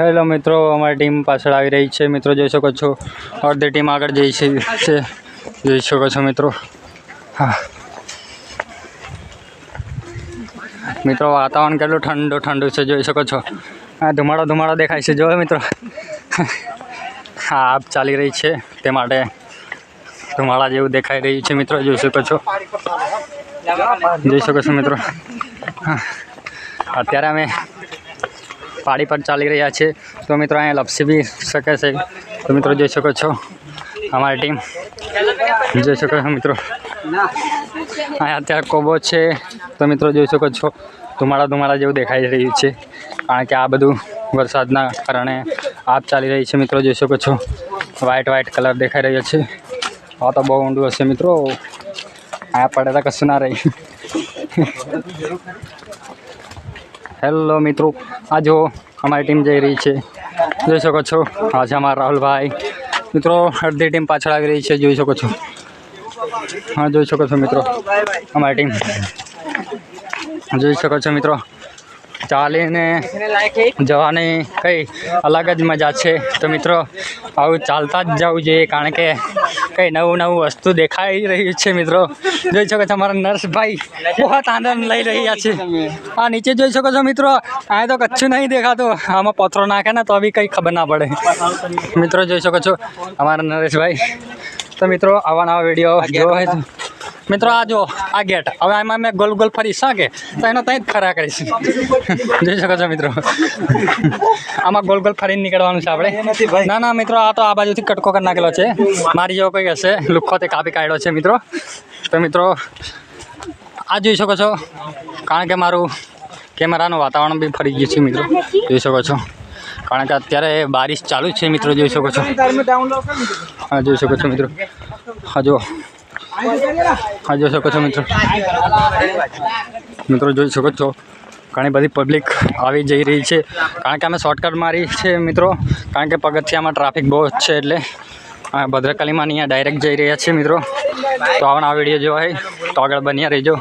Hello મિત્રો, અમારી team પાછળ આવી રહી છે. મિત્રો, જોઈ શકો છો, અડધી ટીમ આગળ જઈ છે. જોઈ શકો છો મિત્રો. હા. મિત્રો, વાતાવરણ કેટલું ઠંડુ ઠંડુ છે, જોઈ શકો છો. આ ધુમાડો ધુમાડો દેખાય છે. જોયો મિત્રો. હા, આપ ચાલી રહી છે. તે માટે ધુમાડા જેવું દેખાઈ રહ્યું છે, મિત્રો. જોઈ શકો છો. જોઈ શકો છો મિત્રો. અત્યારે અમે પાડી પર ચાલી રહ્યા છીએ. તો મિત્રો અહીંયા લપસી બી શકે છે. તો મિત્રો જોઈ શકો છો અમારી ટીમ. જોઈ શકો છો મિત્રો. અહીંયા અત્યારે કોબો છે. તો મિત્રો જોઈ શકો છો ધુમાડા ધુમાડા જેવું દેખાઈ રહ્યું છે. કારણ કે આ બધું વરસાદના કારણે આપ ચાલી રહી છે મિત્રો. જોઈ શકો છો. વ્હાઇટ વ્હાઇટ કલર દેખાઈ રહ્યો છે. આ તો બહુ ઊંડું હશે મિત્રો. આ પડે તો કશું ના રહી. હેલો મિત્રો, આ જો અમારી ટીમ જઈ રહી છે. જોઈ શકો છો, આ છે અમારા રાહુલભાઈ. મિત્રો, અડધી ટીમ પાછળ આવી રહી છે, જોઈ શકો છો. હા, જોઈ શકો છો મિત્રો, અમારી ટીમ જોઈ શકો છો મિત્રો, ચાલીને જવાની કંઈ અલગ જ મજા છે. તો મિત્રો, આવું ચાલતા જ જવું જોઈએ, કારણ કે કંઈ નવું નવું વસ્તુ દેખાઈ રહ્યું છે મિત્રો. જોઈ શકો છો અમારા નર્સભાઈ બહુ આનંદ લઈ રહ્યા છે. આ નીચે જોઈ શકો છો મિત્રો, આ તો કચ્છું નહીં દેખાતું. આમાં પથરો નાખે ને તો બી કંઈ ખબર ના પડે. મિત્રો જોઈ શકો છો અમારા નરેશભાઈ. તો મિત્રો આવા નવા વીડિયો જોવા મિત્રો, આ જો આ ગેટ. હવે આમાં મેં ગોલ ગોલ ફરી શકે, તો એનો ત્યાં જ ખરા કરીશ. જોઈ શકો છો મિત્રો. આમાં ગોલ ગોલ ફરીને નીકળવાનું છે આપણે. ના ના, મિત્રો, આ તો આ બાજુથી કટકો કરી નાખેલો છે. મારી જેવો કંઈ હશે, લુખ્ખો તે કાપી કાઢ્યો છે, મિત્રો. તો મિત્રો, આ જોઈ શકો છો. કારણ કે મારું કેમેરાનું વાતાવરણ બી ફરી ગયું છે, મિત્રો. જોઈ શકો છો. કારણ કે અત્યારે બારિશ ચાલુ છે, મિત્રો. જોઈ શકો છો. હા, જોઈ શકો છો, મિત્રો. હા જો હા, જોઈ શકો છો મિત્રો. મિત્રો, જોઈ શકો છો. ઘણી બધી પબ્લિક આવી જઈ રહી છે. કારણ કે અમે શોર્ટકટ મારી છે, મિત્રો. કારણ કે પગથિયામાં ટ્રાફિક બહુ જ છે એટલે. ભદ્રકાલીમાં અહીંયા ડાયરેક્ટ જઈ રહ્યા છીએ, મિત્રો. તો આવવાના વીડિયો જોવા હોય તો આગળ બન્યા રહેજો.